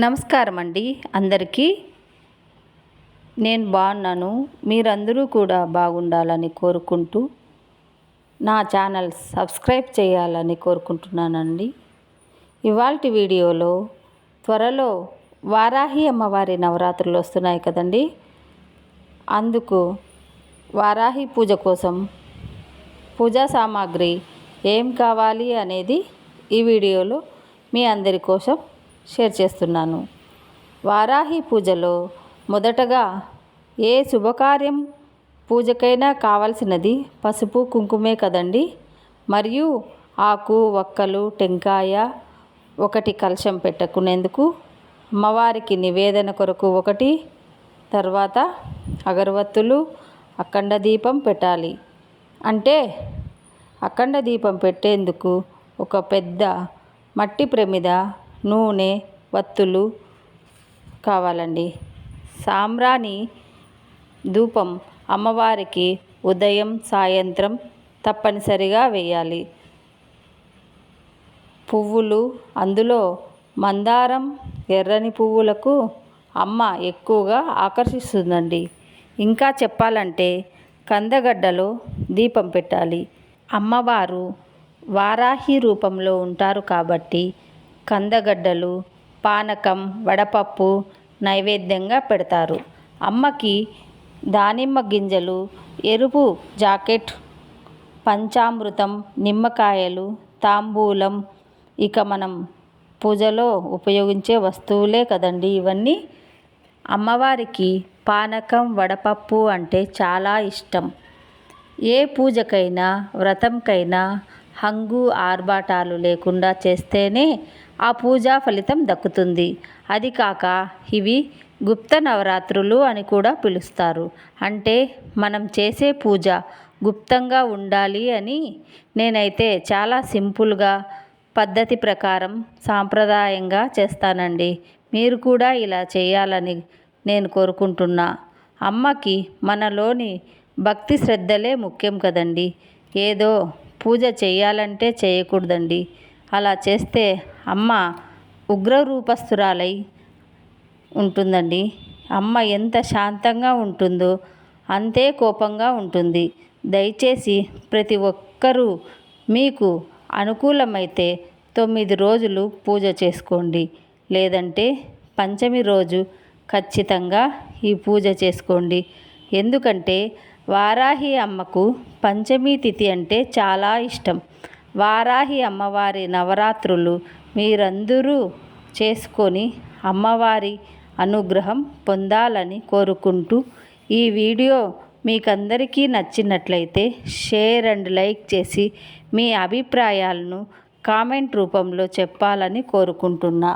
నమస్కారం అండి అందరికీ నేను బాగున్నాను. మీరందరూ కూడా బాగుండాలని కోరుకుంటూ నా ఛానల్ సబ్స్క్రైబ్ చేయాలని కోరుకుంటున్నానండి. ఇవాళ వీడియోలో త్వరలో వారాహి అమ్మవారి నవరాత్రులు వస్తున్నాయి కదండి. అందుకు వారాహి పూజ కోసం పూజా సామాగ్రి ఏం కావాలి అనేది ఈ వీడియోలో మీ అందరి కోసం షేర్ చేస్తున్నాను. వారాహి పూజలో మొదటగా ఏ శుభకార్యం పూజకైనా కావలసినది పసుపు కుంకుమే కదండి. మరియు ఆకు వక్కలు టెంకాయ ఒకటి కలశం పెట్టుకునేందుకు అమ్మవారికి నివేదన కొరకు ఒకటి తర్వాత అగరవత్తులు అఖండ దీపం పెట్టాలి. అంటే అఖండ దీపం పెట్టేందుకు ఒక పెద్ద మట్టి ప్రమిద నూనె వత్తులు కావాలండి. సాంబ్రాణి ధూపం అమ్మవారికి ఉదయం సాయంత్రం తప్పనిసరిగా వేయాలి. పువ్వులు అందులో మందారం ఎర్రని పువ్వులకు అమ్మ ఎక్కువగా ఆకర్షిస్తుందండి. ఇంకా చెప్పాలంటే కందగడ్డలో దీపం పెట్టాలి. అమ్మవారు వారాహి రూపంలో ఉంటారు కాబట్టి కందగడ్డలు పానకం వడపప్పు నైవేద్యంగా పెడతారు. అమ్మకి దానిమ్మ గింజలు ఎరుపు జాకెట్ పంచామృతం నిమ్మకాయలు తాంబూలం ఇక మనం పూజలో ఉపయోగించే వస్తువులే కదండి ఇవన్నీ. అమ్మవారికి పానకం వడపప్పు అంటే చాలా ఇష్టం. ఏ పూజకైనా వ్రతంకైనా హంగు ఆర్భాటాలు లేకుండా చేస్తేనే ఆ పూజా ఫలితం దక్కుతుంది. అది కాక ఇవి గుప్త నవరాత్రులు అని కూడా పిలుస్తారు. అంటే మనం చేసే పూజ గుప్తంగా ఉండాలి అని నేనైతే చాలా సింపుల్గా పద్ధతి ప్రకారం సాంప్రదాయంగా చేస్తానండి. మీరు కూడా ఇలా చేయాలని నేను కోరుకుంటున్నా. అమ్మకి మనలోని భక్తి శ్రద్ధలే ముఖ్యం కదండి. ఏదో పూజ చేయాలంటే చేయకూడదండి. అలా చేస్తే అమ్మ ఉగ్రరూపస్తురాలై ఉంటుందండి. అమ్మ ఎంత శాంతంగా ఉంటుందో అంతే కోపంగా ఉంటుంది. దయచేసి ప్రతి ఒక్కరూ మీకు అనుకూలమైతే తొమ్మిది రోజులు పూజ చేసుకోండి. లేదంటే పంచమి రోజు ఖచ్చితంగా ఈ పూజ చేసుకోండి. ఎందుకంటే వారాహి అమ్మకు పంచమి తిథి అంటే చాలా ఇష్టం. వారాహి అమ్మవారి నవరాత్రులు మీరందరూ చేసుకొని అమ్మవారి అనుగ్రహం పొందాలని కోరుకుంటూ ఈ వీడియో మీకందరికీ నచ్చినట్లయితే షేర్ అండ్ లైక్ చేసి మీ అభిప్రాయాలను కామెంట్ రూపంలో చెప్పాలని కోరుకుంటున్నా.